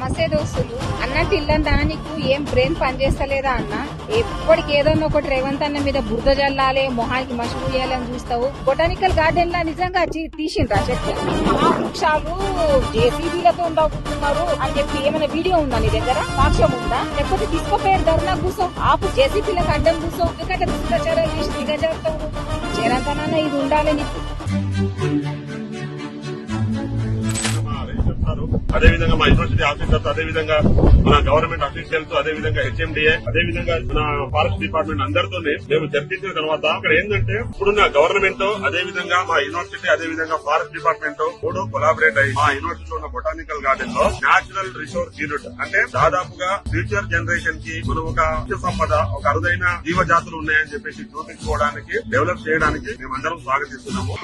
నమస్తే దోస్తులు అన్నట్టు ఇల్లంతా నీకు ఏం బ్రెయిన్ పనిచేస్తలేదా అన్న? ఎప్పటికి ఏదన్నా ఒకటి రేవంత్ అన్న మీద బురద జల్లాలి మొహానికి మషులు చేయాలని చూస్తావు. బొటానికల్ గార్డెన్ లా నిజంగా తీసిండ్రా చెట్లు? వృక్షాలు జేసీబీలతో ఉండవుతున్నారు అని చెప్పి ఏమైనా వీడియో ఉందా నీ దగ్గర? సాక్ష్యం ఉందా? లేకపోతే తీసుకుపోయారు ధర్నా కూర్చో ఆపు జేసీబీలకు అడ్డం కూర్చో ఎందుకంటే దుష్టచారాలు చేసి దిగజారుతావు? చేరంతనన్నా ఇది ఉండాలి నీకు. అదేవిధంగా అదే విధంగా మా యూనివర్సిటీ ఆఫీసర్స్ అదే విధంగా మన గవర్నమెంట్ అఫీషియల్స్ అదేవిధంగా హెచ్ఎండిఏ అదే విధంగా మన ఫారెస్ట్ డిపార్ట్మెంట్ అందరితో మేము చర్చించిన తర్వాత అక్కడ ఏంటంటే ఇప్పుడున్న గవర్నమెంట్ అదే విధంగా మా యూనివర్సిటీ అదే విధంగా ఫారెస్ట్ డిపార్ట్మెంట్ కూడా కొలాబరేట్ అయ్యి మా యూనివర్సిటీ ఉన్న బొటానికల్ గార్డెన్లో నేచురల్ రిసోర్స్ యూనిట్ అంటే దాదాపుగా ఫ్యూచర్ జనరేషన్కి మనం ఒక సంపద ఒక అరుదైన జీవజాతులు ఉన్నాయని చెప్పేసి చూపించుకోవడానికి డెవలప్ చేయడానికి మేమందరం స్వాగతిస్తున్నాము.